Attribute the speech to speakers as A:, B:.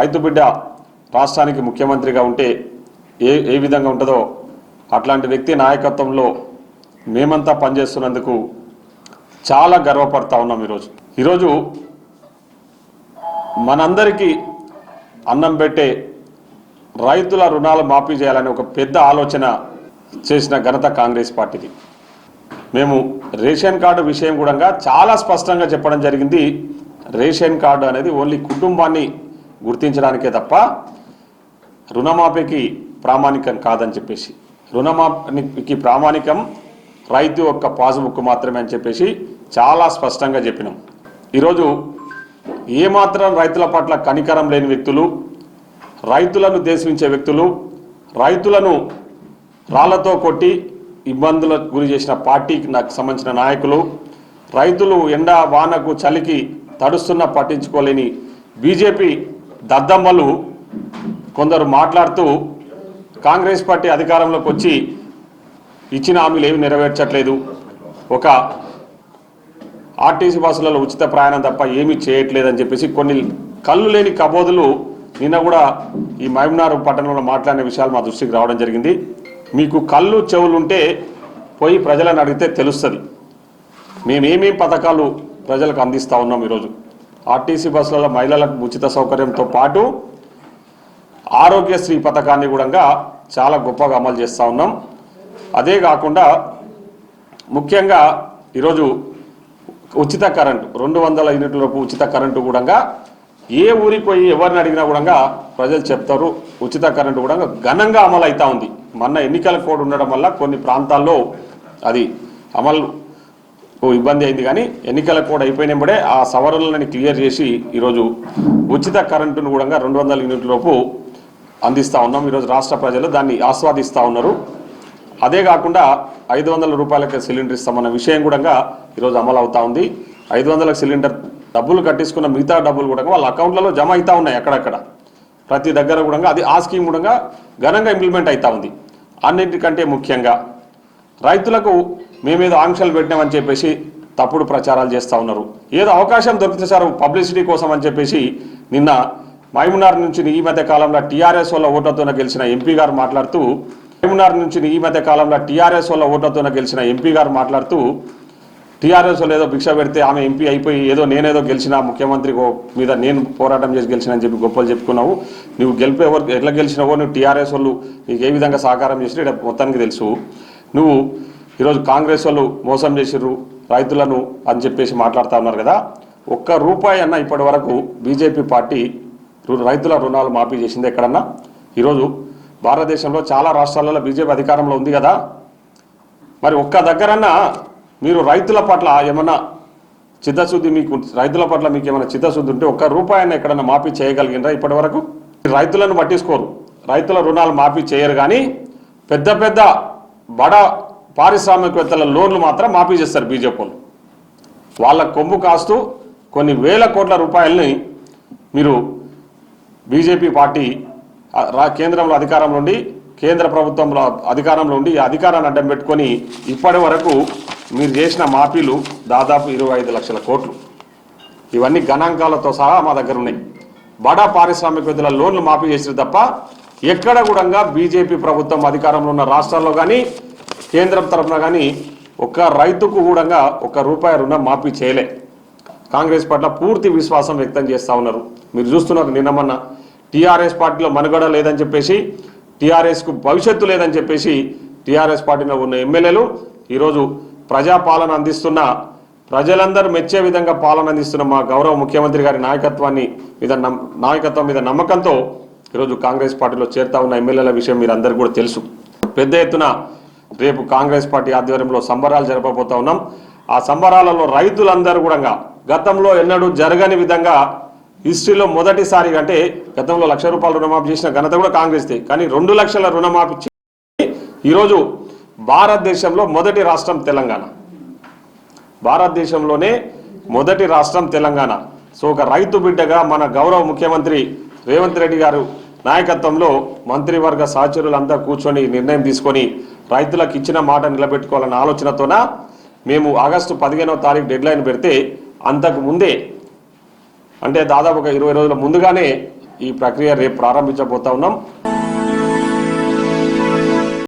A: రైతు బిడ్డ రాష్ట్రానికి ముఖ్యమంత్రిగా ఉంటే ఏ ఏ విధంగా ఉంటుందో అట్లాంటి వ్యక్తి నాయకత్వంలో మేమంతా పనిచేస్తున్నందుకు చాలా గర్వపడతా ఉన్నాం ఈరోజు. ఈరోజు మనందరికీ అన్నం పెట్టే రైతుల రుణాలు మాఫీ చేయాలని ఒక పెద్ద ఆలోచన చేసిన ఘనత కాంగ్రెస్ పార్టీది మేము రేషన్ కార్డు విషయం కూడా చాలా స్పష్టంగా చెప్పడం జరిగింది. రేషన్ కార్డు అనేది ఓన్లీ కుటుంబాన్ని గుర్తించడానికే తప్ప రుణమాఫీకి ప్రామాణికం కాదని చెప్పేసి రుణమాఫీకి ప్రామాణికం రైతు యొక్క పాస్బుక్ మాత్రమే అని చెప్పేసి చాలా స్పష్టంగా చెప్పినాం. ఈరోజు ఏమాత్రం రైతుల పట్ల కనికరం లేని వ్యక్తులు రైతులను దేశించే వ్యక్తులు రైతులను రాళ్ళతో కొట్టి ఇబ్బందులకు గురి చేసిన పార్టీకి నాకు సంబంధించిన నాయకులు రైతులు ఎండ వానకు చలికి తడుస్తున్న పట్టించుకోలేని బీజేపీ దద్దమ్మలు కొందరు మాట్లాడుతూ కాంగ్రెస్ పార్టీ అధికారంలోకి వచ్చి ఇచ్చిన హామీలు ఏమి నెరవేర్చట్లేదు. ఒక ఆర్టీసీ బస్సులలో ఉచిత ప్రయాణం తప్ప ఏమీ చేయట్లేదని చెప్పేసి కొన్ని కళ్ళు లేని కబోదులు నిన్న కూడా ఈ మహబూబ్నగర్ పట్టణంలో మాట్లాడిన విషయాలు మా దృష్టికి రావడం జరిగింది. మీకు కళ్ళు చెవులు ఉంటే పోయి ప్రజలను అడిగితే తెలుస్తుంది. మేమేమేం పథకాలు ప్రజలకు అందిస్తూ ఉన్నాం ఈరోజు? ఆర్టీసీ బస్సులలో మహిళలకు ఉచిత సౌకర్యంతో పాటు ఆరోగ్యశ్రీ పథకాన్ని కూడా చాలా గొప్పగా అమలు చేస్తూ ఉన్నాం. అదే కాకుండా ముఖ్యంగా ఈరోజు ఉచిత కరెంటు రెండు వందల యూనిట్ల ఉచిత కరెంటు కూడా ఏ ఊరికి పోయి ఎవరిని అడిగినా కూడా ప్రజలు చెప్తారు. ఉచిత కరెంటు కూడా ఘనంగా అమలు అవుతూ ఉంది. మొన్న ఎన్నికల కోడ్ ఉండడం వల్ల కొన్ని ప్రాంతాల్లో అది అమలు ఓ ఇబ్బంది అయింది కానీ ఎన్నికల కూడా అయిపోయినప్పుడే ఆ సవరణలని క్లియర్ చేసి ఈరోజు ఉచిత కరెంటును కూడా రెండు వందల యూనిట్లలోపు అందిస్తూ ఉన్నాం. ఈరోజు రాష్ట్ర ప్రజలు దాన్ని ఆస్వాదిస్తూ ఉన్నారు. అదే కాకుండా ఐదు వందల రూపాయలకి సిలిండర్ ఇస్తామన్న విషయం కూడా ఈరోజు అమలు అవుతా ఉంది. ఐదు వందలకు సిలిండర్ డబ్బులు కట్టించుకున్న మిగతా డబ్బులు కూడా వాళ్ళ అకౌంట్లలో జమ అవుతూ ఉన్నాయి అక్కడక్కడ. ప్రతి దగ్గర కూడా అది ఆ స్కీమ్ కూడా ఘనంగా ఇంప్లిమెంట్ అవుతా ఉంది. అన్నింటికంటే ముఖ్యంగా రైతులకు మేమేదో ఆంక్షలు పెట్టినామని చెప్పేసి తప్పుడు ప్రచారాలు చేస్తూ ఉన్నారు. ఏదో అవకాశం దొరికితే సార్ పబ్లిసిటీ కోసం అని చెప్పేసి నిన్న మైమునార్ నుంచి ఈ మధ్య కాలంలో టీఆర్ఎస్ వల్ల ఓట్లతోనే గెలిచిన ఎంపీ గారు మాట్లాడుతూ మైమునార్ నుంచి ఈ మధ్య కాలంలో టీఆర్ఎస్ వల్ల ఓట్లతోనే గెలిచిన ఎంపీ గారు మాట్లాడుతూ టీఆర్ఎస్ ఏదో భిక్ష పెడితే ఆమె ఎంపీ అయిపోయి ఏదో నేనేదో గెలిచిన ముఖ్యమంత్రి మీద నేను పోరాటం చేసి గెలిచిన అని చెప్పి గొప్పలు చెప్పుకున్నావు. నువ్వు గెలిపే ఎట్లా గెలిచినవో నువ్వు టీఆర్ఎస్ వాళ్ళు నీకు ఏ విధంగా సహకారం చేసినా ఇక్కడ మొత్తానికి తెలుసు. నువ్వు ఈరోజు కాంగ్రెస్ వాళ్ళు మోసం చేసిర్రు రైతులను అని చెప్పేసి మాట్లాడుతూ ఉన్నారు కదా. ఒక్క రూపాయి అన్న ఇప్పటి వరకు బీజేపీ పార్టీ రు- రైతుల రుణాలు మాఫీ చేసింది ఎక్కడన్నా? ఈరోజు భారతదేశంలో చాలా రాష్ట్రాలలో బీజేపీ అధికారంలో ఉంది కదా. మరి ఒక్క దగ్గరన్నా మీరు రైతుల పట్ల ఏమన్నా చిత్తశుద్ధి మీకు రైతుల పట్ల మీకు ఏమైనా చిత్తశుద్ధి ఉంటే ఒక్క రూపాయన ఎక్కడన్నా మాఫీ చేయగలిగినరా ఇప్పటి వరకు? రైతులను పట్టించుకోరు. రైతుల రుణాలు మాఫీ చేయరు కానీ పెద్ద పెద్ద బడ పారిశ్రామికవేత్తల లోన్లు మాత్రం మాఫీ చేస్తారు బీజేపీ వాళ్ళు. వాళ్ళ కొమ్ము కాస్తూ కొన్ని వేల కోట్ల రూపాయలని మీరు బీజేపీ పార్టీ రా- కేంద్రంలో అధికారంలో ఉండి కేంద్ర ప్రభుత్వంలో అధికారంలో ఉండి అధికారాన్ని అడ్డం పెట్టుకొని ఇప్పటి వరకు మీరు చేసిన మాఫీలు దాదాపు ఇరవై ఐదు లక్షల కోట్లు. ఇవన్నీ గణాంకాలతో సహా మా దగ్గర ఉన్నాయి. బడా పారిశ్రామికవేత్తల లోన్లు మాఫీ చేసారు తప్ప ఎక్కడ కూడా బీజేపీ ప్రభుత్వం అధికారంలో ఉన్న రాష్ట్రాల్లో కానీ కేంద్రం తరఫున కానీ ఒక్క రైతుకు కూడా ఒక రూపాయి రుణం మాఫీ చేయలే. కాంగ్రెస్ పట్ల పూర్తి విశ్వాసం వ్యక్తం చేస్తూ ఉన్నారు. మీరు చూస్తున్నారు నిన్న మొన్న టీఆర్ఎస్ పార్టీలో మనుగడ లేదని చెప్పేసి టీఆర్ఎస్కు భవిష్యత్తు లేదని చెప్పేసి టీఆర్ఎస్ పార్టీలో ఉన్న ఎమ్మెల్యేలు ఈరోజు ప్రజాపాలన అందిస్తున్న ప్రజలందరూ మెచ్చే విధంగా పాలన అందిస్తున్న మా గౌరవ ముఖ్యమంత్రి గారి నాయకత్వాన్ని మీద నమ్- నాయకత్వం మీద నమ్మకంతో ఈరోజు కాంగ్రెస్ పార్టీలో చేరుతా ఉన్న ఎమ్మెల్యేల విషయం మీరు అందరికీ కూడా తెలుసు. పెద్ద ఎత్తున రేపు కాంగ్రెస్ పార్టీ ఆధ్వర్యంలో సంబరాలు జరపబోతా ఉన్నాం. ఆ సంబరాలలో రైతులందరూ కూడా గతంలో ఎన్నడూ జరగని విధంగా హిస్టరీలో మొదటిసారి అంటే గతంలో లక్ష రూపాయలు రుణమాఫీ చేసిన ఘనత కూడా కాంగ్రెస్ కానీ రెండు లక్షల రుణమాఫీ ఈరోజు భారతదేశంలో మొదటి రాష్ట్రం తెలంగాణ. భారతదేశంలోనే మొదటి రాష్ట్రం తెలంగాణ. సో ఒక రైతు బిడ్డగా మన గౌరవ ముఖ్యమంత్రి రేవంత్ రెడ్డి గారు నాయకత్వంలో మంత్రివర్గ సహచరులంతా కూర్చొని నిర్ణయం తీసుకొని రైతులకు ఇచ్చిన మాట నిలబెట్టుకోవాలన్న ఆలోచనతోన మేము ఆగస్టు పదిహేనవ తారీఖు డెడ్ లైన్ పెడితే అంతకు ముందే అంటే దాదాపు ఒక ఇరవై రోజుల ముందుగానే ఈ ప్రక్రియ రేపు ప్రారంభించబోతా ఉన్నాం.